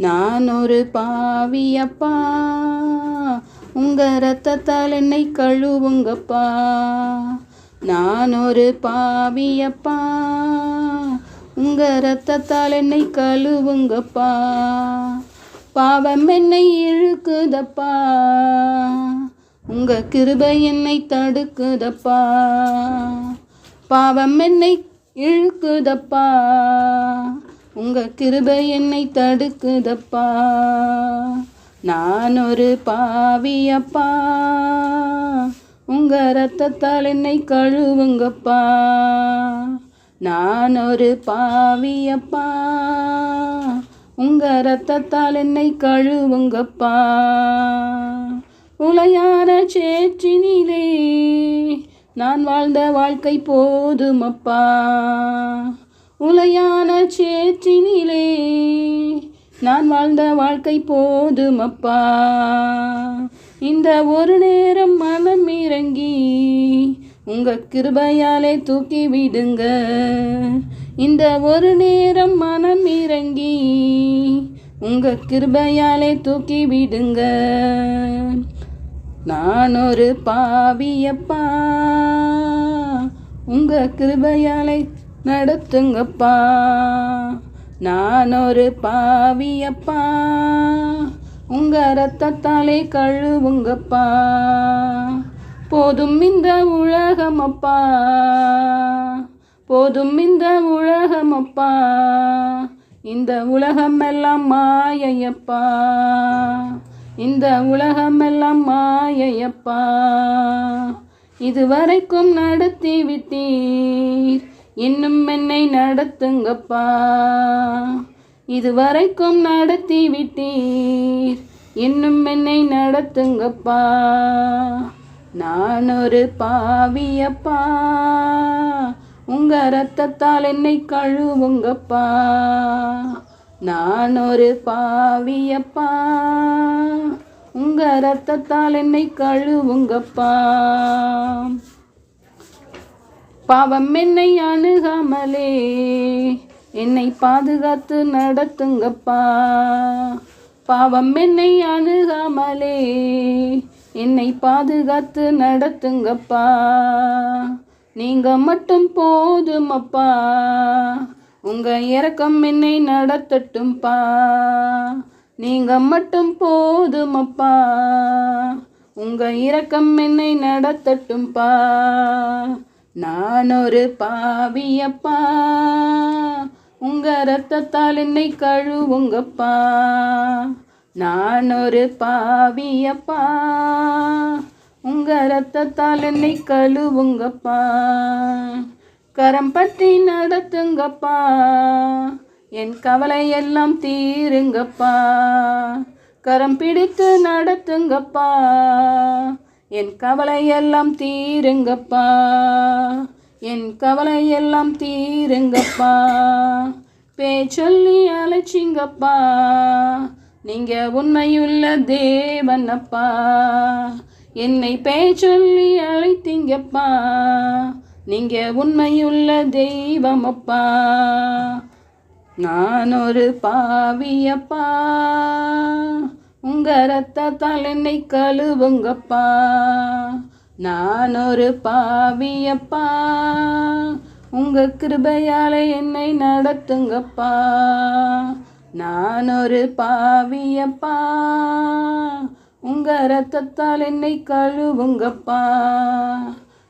நான் ஒரு பாவியப்பா. உங்க ரத்தத்தால் என்னை கழுவுங்கப்பா. நான் ஒரு பாவியப்பா. உங்க ரத்தத்தால் என்னை கழுவுங்கப்பா. பாவம் என்னை இழுக்குதப்பா. உங்க கிருபை என்னை தடுக்குதப்பா. பாவம் என்னை இழுக்குதப்பா. உங்க கிருபை என்னை தடுக்குதப்பா. நான் ஒரு பாவியப்பா. உங்க ரத்தத்தால் என்னை கழுவுங்கப்பா. நான் ஒரு பாவியப்பா. உங்க ரத்தத்தால் என்னை கழுவுங்கப்பா. உளையான சேற்றினிலே நான் வாழ்ந்த வாழ்க்கை போதுமப்பா. உளையான சேற்றினிலே. நான் வாழ்ந்த வாழ்க்கை போதுமப்பா இந்த ஒரு நேரம் மனம் இறங்கி உங்க கிருபையாலே தூக்கி விடுங்க இந்த ஒரு நேரம் மனம் இறங்கி உங்க கிருபையாலே தூக்கி விடுங்க நான் ஒரு பாவியப்பா உங்க கிருபையாலே நடத்துங்கப்பா. நான் ஒரு பாவியப்பா. உங்க ரத்தத்தாலே கழுவுங்கப்பா. போதும் இந்த உலகமப்பா. போதும் இந்த உலகமப்பா. இந்த உலகமெல்லாம் மாயையப்பா. இந்த உலகமெல்லாம் மாயையப்பா. இதுவரைக்கும் நடத்தி விட்டீர் இன்னும் என்னை நடத்துங்கப்பா. இதுவரைக்கும் நடத்தி விட்டீர் இன்னும் என்னை நடத்துங்கப்பா. நான் ஒரு பாவியப்பா. உங்க ரத்தத்தால் என்னை கழுவுங்கப்பா. நான் ஒரு பாவியப்பா. உங்க ரத்தத்தால் என்னை கழுவுங்கப்பா. பாவம் என்னை அணுகாமலே. என்னை பாதுகாத்து நடத்துங்கப்பா. பாவம் என்னை அணுகாமலே. என்னை பாதுகாத்து நடத்துங்கப்பா. நீங்க மட்டும் போதுமப்பா. உங்க இறக்கம் என்னை நடத்தட்டும்பா. நீங்க மட்டும் போதுமப்பா. உங்க இறக்கம் என்னை நடத்தட்டும்பா. நான் ஒரு பாவியப்பா. உங்க ரத்தத்தால் என்னை கழுவுங்கப்பா. நான் ஒரு பாவியப்பா. உங்க ரத்தத்தால் என்னை கழுவுங்கப்பா. கரம் பற்றி நடத்துங்கப்பா. என் கவலை எல்லாம் தீருங்கப்பா. கரம் பிடித்து நடத்துங்கப்பா. என் கவலை எல்லாம் தீருங்கப்பா. என் கவலை எல்லாம் தீருங்கப்பா. பேச்சொல்லி அழைச்சிங்கப்பா நீங்க உண்மையுள்ள தேவனப்பா. என்னை பேச்சொல்லி அழைத்தீங்கப்பா. நீங்க உண்மையுள்ள தெய்வமப்பா. நான் ஒரு பாவியப்பா. உங்க ரத்தத்தால் என்னை கழுவுங்கப்பா. நான் ஒரு பாவியப்பா. உங்க கிருபையால என்னை நடத்துங்கப்பா. நான் ஒரு பாவியப்பா. உங்க ரத்தத்தால் என்னை கழுவுங்கப்பா.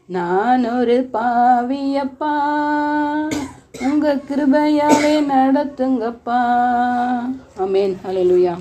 நான் ஒரு பாவியப்பா. உங்க கிருபையாலே நடத்துங்கப்பா. அமேன் ஹலலுயா